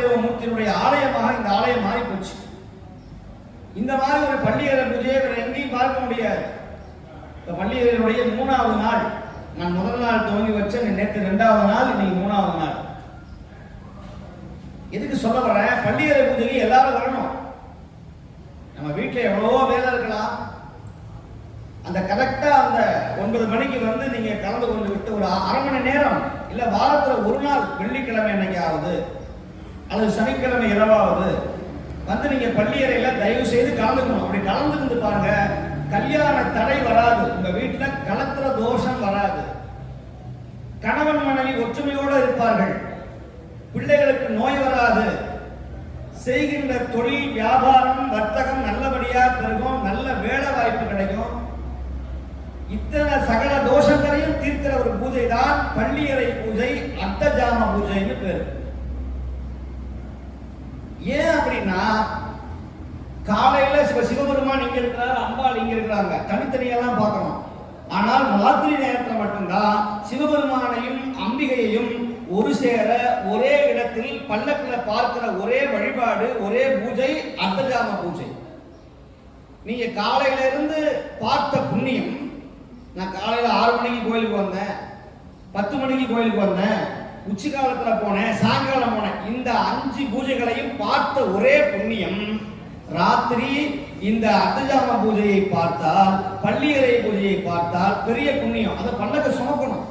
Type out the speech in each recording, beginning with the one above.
காலபைரவ மூர்த்தியினுடைய ஆலயமாக இந்த ஆலயம் மாறி போச்சு இந்த மாதிரி ஒரு பள்ளியறை பூஜையை எங்கேயும் பார்க்க முடியாது. இந்த பள்ளியறையினுடைய மூணாவது நாள். நான் முதல் நாள் துவங்கி வச்சேன் நேற்று ரெண்டாவது நாள் இன்னைக்கு மூணாவது நாள். எதுக்கு சொல்ல வரேன் பள்ளியறை பூஜைக்கு எல்லாரும் வரணும். நம்ம வீட்டில் எவ்வளவோ வேலை இருக்கலாம். அந்த கரெக்டா அந்த ஒன்பது மணிக்கு வந்து நீங்க கலந்து கொண்டு விட்டு ஒரு அரை மணி நேரம் இல்ல வாரத்துல ஒரு நாள் வெள்ளிக்கிழமை என்னைக்காவது அல்லது சனிக்கிழமை இரவாவது வந்து நீங்க பள்ளியறையில தயவு செய்து கலந்துக்கணும். அப்படி கலந்துருந்து பாருங்க கல்யாண தடை வராது. உங்க வீட்டுல கலத்திர தோஷம் வராது. கணவன் மனைவி ஒற்றுமையோடு இருப்பார்கள். பிள்ளைகளுக்கு நோய் வராது. செய்கின்ற தொழில் வியாபாரம் வர்த்தகம் நல்லபடியா பெருகும். நல்ல வேலை வாய்ப்பு கிடைக்கும். இத்தனை சகல தோஷங்களையும் தீர்க்கிற ஒரு பூஜை தான் பள்ளியறை பூஜை அர்த்தஜாம பூஜைன்னு பேரு. ஏன் அப்படின்னா காலையில சிவ சிவபெருமான் இங்க இருக்கிறார் அம்பாள் இங்க இருக்கிறாங்க. தனித்தனியெல்லாம் பார்க்கணும். ஆனால் ராத்திரி நேரத்தில் மட்டும்தான் சிவபெருமானையும் அம்பிகையையும் ஒரு சேர ஒரே இடத்தில் பல்லக்கில் பார்க்கிற ஒரே வழிபாடு ஒரே பூஜை அர்த்தஜாம பூஜை. நீங்க காலையில இருந்து பார்த்த புண்ணியம் நான் காலையில ஆறு மணிக்கு கோயிலுக்கு வந்தேன் பத்து மணிக்கு கோயிலுக்கு வந்தேன் உச்சி காலத்துல போனேன் சாயங்காலம் போனேன். அஞ்சு பூஜைகளையும் பார்த்த ஒரே புண்ணியம். ராத்திரி இந்த அர்த்தஜாம பூஜையை பார்த்தால் பள்ளியறை பூஜையை பார்த்தால் பெரிய புண்ணியம். அதை பல்லக்க சுமக்கணும்.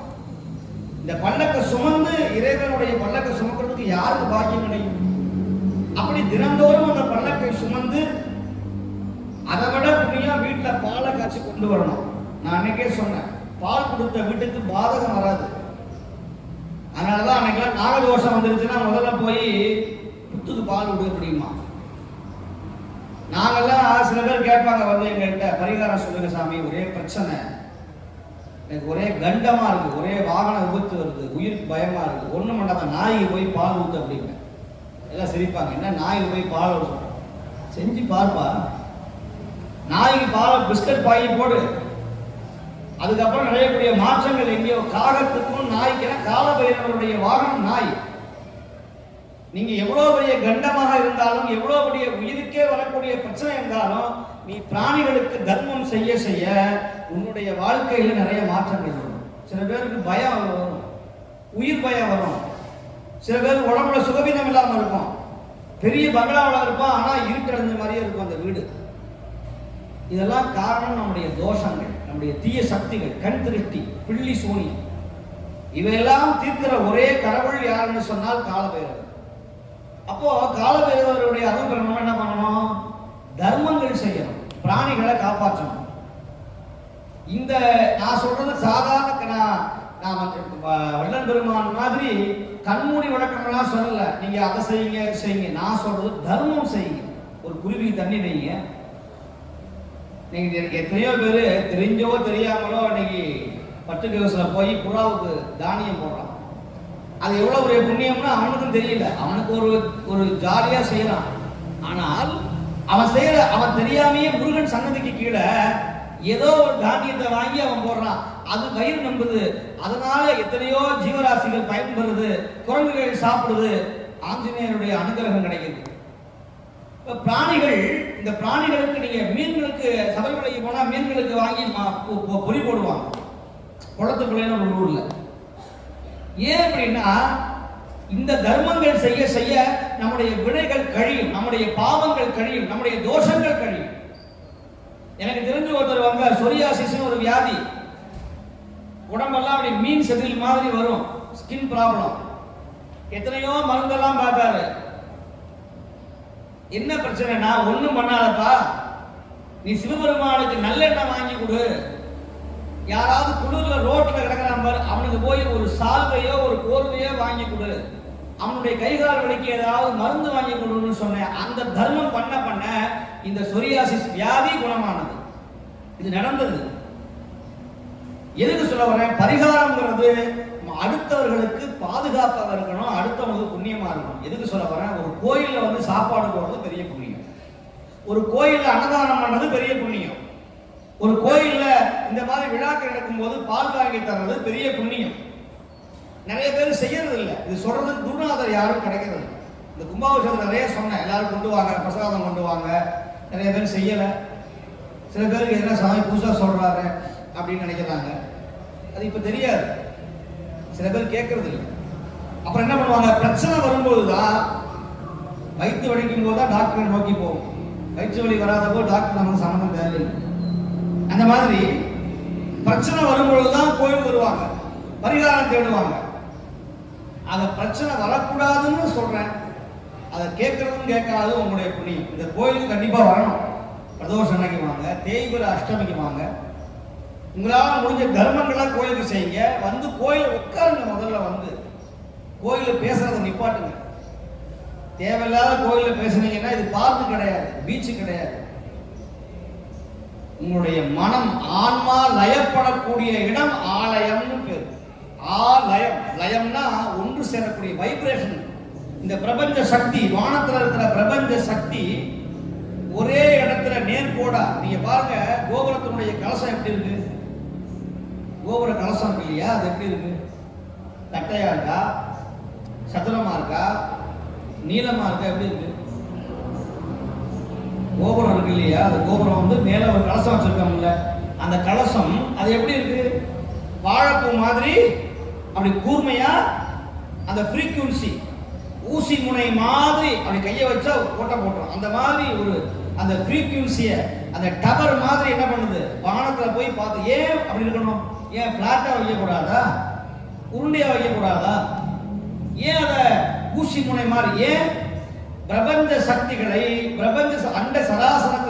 இந்த பல்லக்க சுமந்து இறைவனுடைய பல்லக்க சுமக்கிறதுக்கு யாருக்கு பாக்கியம் கிடைக்கும்? அப்படி தினந்தோறும் அந்த பல்லக்கை சுமந்து அதை விட புண்ணியம் வீட்டில் பாலை காய்ச்சி கொண்டு வரணும். நான் அன்னைக்கே சொன்னேன் பால் கொடுத்த வீட்டுக்கு பாதகம் வராது. அதனாலதான் அன்னைக்கெல்லாம் நாகதோஷம் வந்துருச்சுன்னா முதல்ல போய் புத்துக்கு பால் விடுக்க முடியுமா நாங்கெல்லாம் சில பேர் கேட்பாங்க வந்து எங்கள்கிட்ட பரிகாரம் சொல்லுங்க சாமி ஒரே பிரச்சனை. எனக்கு ஒரே கண்டமா இருக்கு ஒரே வாகன விபத்து வருது உயிருக்கு பயமா இருக்கு ஒண்ணு பண்ணாத நாய்க்கு போய் பால் ஊத்து அப்படிங்க. எல்லாம் சிரிப்பாங்க என்ன நாய்க்கு போய் பால் ஊற்றணும் செஞ்சு பார்ப்பா. நாய்க்கு பால் பிஸ்கட் பாயி போடு. அதுக்கப்புறம் நிறையக்கூடிய மாற்றங்கள் எங்கேயோ காகத்துக்கும் நாய்க்கென காலபைரவருடைய வாகனம் நாய். நீங்க எவ்வளவு பெரிய கண்டமாக இருந்தாலும் எவ்வளவு பெரிய உயிருக்கே வரக்கூடிய பிரச்சனை இருந்தாலும் நீ பிராணிகளுக்கு தர்மம் செய்ய செய்ய உன்னுடைய வாழ்க்கையில நிறைய மாற்றங்கள் வரும். சில பேருக்கு பயம் வரும். உயிர் பயம் வரும். சில பேர் உடம்புல சுகவீனம் இல்லாமல் இருக்கும். பெரிய பங்களாவில் இருப்பான் ஆனால் இருட்டடைஞ்ச மாதிரியே இருக்கும் அந்த வீடு. இதெல்லாம் காரணம் நம்முடைய தோஷங்கள். நம்முடைய தீய சக்திகள் கண் திருஷ்டி பிள்ளி சூனி இவையெல்லாம் தீர்க்கிற ஒரே கடவுள் யாருன்னு சொன்னால் காலபைரவர். அப்போ காலபைரவருடைய அருள் பெறணும் என்ன பண்ணணும்? தர்மங்கள் செய்யணும் பிராணிகளை காப்பாற்றணும். இந்த நான் சொல்றது சாதாரண நான் நான் வந்து பெருமான் மாதிரி கண்மூடி வழக்கம்லாம் சொல்லல. நீங்க அதை செய்யுங்க செய்யுங்க. நான் சொல்றது தர்மம் செய்யுங்க. ஒரு குருவி தண்ணி வைங்க. இன்னைக்கு எனக்கு எத்தனையோ பேர் தெரிஞ்சோ தெரியாமலோ இன்னைக்கு பட்டு கேவஸ்ல போய் புறாவுக்கு தானியம் போடுறான். அது எவ்வளோ ஒரு புண்ணியம்னு அவனுக்கும் தெரியல. அவனுக்கு ஒரு ஒரு ஜாலியாக செய்கிறான் ஆனால் அவன் செய்கிற அவன் தெரியாமையே முருகன் சன்னதிக்கு கீழே ஏதோ ஒரு தானியத்தை வாங்கி அவன் போடுறான். அது வயிறு நம்புது. அதனால எத்தனையோ ஜீவராசிகள் பயன்பெறுது குரங்குகள் சாப்பிடுது. ஆஞ்சநேயருடைய அனுகிரகம் கிடைக்குது. பிராணிகள் இந்த பிராணிகளுக்கு நீங்க மீன்களுக்கு போனா மீன்களுக்கு வாங்கி மா- பொறி போடுவாங்க. குளத்துக்குள்ளேன்னு ஒரு ஊர்ல. ஏன் அப்படின்னா இந்த தர்மங்கள் செய்ய செய்ய நம்முடைய வினைகள் கழியும் நம்முடைய பாவங்கள் கழியும் நம்முடைய தோஷங்கள் கழியும். எனக்கு தெரிஞ்ச ஒருத்தர் வந்தார் சொரியாசிஸ்னு ஒரு வியாதி. உடம்பெல்லாம் அப்படி மீன் செதில் மாதிரி வரும். Skin problem. எத்தனையோ மருந்தெல்லாம் பார்த்தாரு. என்ன பிரச்சனைனா ஒண்ணும் பண்ணாதப்பா. நீ சிவபெருமானுக்கு நல்லெண்ணெய் வாங்கி கொடு. யாராவது குளிர்ல ரோட்ல கிடக்கிறான் பாரு அவனுக்கு போய் ஒரு சால்வையோ ஒரு போர்வையோ வாங்கி கொடு. அவனுடைய கைகால் வலிக்கு ஏதாவது மருந்து வாங்கி கொடுன்னு சொன்னேன். அந்த தர்மம் பண்ண பண்ண இந்த சொரியாசிஸ் வியாதி குணமானது. இது நடந்தது. எதுக்கு சொல்ல வரேன்? பரிகாரம்ங்கிறது அடுத்தவர்களுக்கு பாதுகாப்பாக இருக்கணும் அடுத்தவங்களுக்கு புண்ணியமா இருக்கணும். எதுக்கு சொல்ல வரேன் ஒரு கோயில்ல வந்து சாப்பாடு போடுறது பெரிய புண்ணியம் ஒரு கோயிலில் அன்னதானம் பண்ணது பெரிய புண்ணியம். ஒரு கோயிலில் இந்த மாதிரி விழாக்கள் நடக்கும்போது பால் வாங்கி தர்றது பெரிய புண்ணியம். நிறைய பேர் செய்யறது இல்லை இது சொல்றதுக்கு குருநாதர் யாரும் கிடைக்கிறது இந்த கும்பாபிஷேகம் நிறைய சொன்னேன். எல்லாரும் கொண்டு வாங்க பிரசாதம் கொண்டு வாங்க. நிறைய பேர் செய்யலை. சில பேருக்கு என்ன சாமி புதுசாக சொல்கிறாரு அப்படின்னு நினைக்கிறாங்க. அது இப்போ தெரியாது. சில பேர் கேட்கறது இல்லை. அப்புறம் என்ன பண்ணுவாங்க? பிரச்சனை வரும்போது தான் வயிற்று வடிக்கும் போது தான் டாக்டரை நோக்கி போகும். வயிற்று வலி வராத டாக்டர் நமக்கு சம்மந்தம் தேவையில்லை. அந்த மாதிரி பிரச்சனை வரும்பொழுது தான் கோயில் வருவாங்க. பரிகாரம் தேடுவாங்க. அந்த பிரச்சனை வரக்கூடாதுன்னு சொல்றேன். அதை கேட்கறதும் கேட்காது உங்களுடைய புண்ணியம். இந்த கோயிலுக்கு கண்டிப்பாக வரணும். பிரதோஷம் அன்னைக்கு வாங்க தேய்பிர அஷ்டமிக்கு வாங்க. உங்களால் முடிஞ்ச தர்மங்கள்லாம் கோயிலுக்கு செய்யுங்க. வந்து கோயில் உட்காருங்க முதல்ல வந்து. கோயிலில் பேசுறதை நிப்பாட்டுங்க. தேவையில்லாத கோயிலில் பேசுனீங்கன்னா இது பார்க்கு கிடையாது பீச்சு கிடையாது. உங்களுடைய மனம் ஆன்மா லயப்படக்கூடிய இடம் ஆலயம்னு பேர். ஆலயம் லயம்னா ஒன்று சேரக்கூடிய வைப்ரேஷன் இந்த பிரபஞ்ச சக்தி வானத்தில் இருக்கிற பிரபஞ்ச சக்தி ஒரே இடத்துல நேர்கோடா நீங்க பாருங்க கோபுரத்தினுடைய கலசம் எப்படி இருக்கு? கோபுர கலசம் இருக்கு இல்லையா? அது எப்படி இருக்கு? தட்டையா இருக்கா? சதுரமா இருக்கா? நீளமாக இருக்கா? எப்படி இருக்கு? கோபுரம் இருக்கு இல்லையா? அந்த கோபுரம் வந்து மேலே ஒரு கலசம் வச்சிருக்காங்கல்ல. அந்த கலசம் அது எப்படி இருக்கு? வாழைப்பூ மாதிரி அப்படி கூர்மையா அந்த ஃப்ரீக்குவன்சி ஊசி முனை மாதிரி அப்படி கையை வச்சா ஓட்ட போட்டுரும். அந்த மாதிரி ஒரு அந்த ஃப்ரீக்குவன்சியை அந்த டவர் மாதிரி என்ன பண்ணுது? வானத்தில் போய் பார்த்து ஏன் அப்படி இருக்கணும்? ஏன் ஃப்ளாட்டாக வைக்கக்கூடாதா? உருண்டையாக வைக்கக்கூடாதா? ஏன் அதை ஊசி முனை மாதிரி ஏன் பிரபஞ்ச சக்திகளை பிரபஞ்ச ச- அண்ட சராசரத்தில்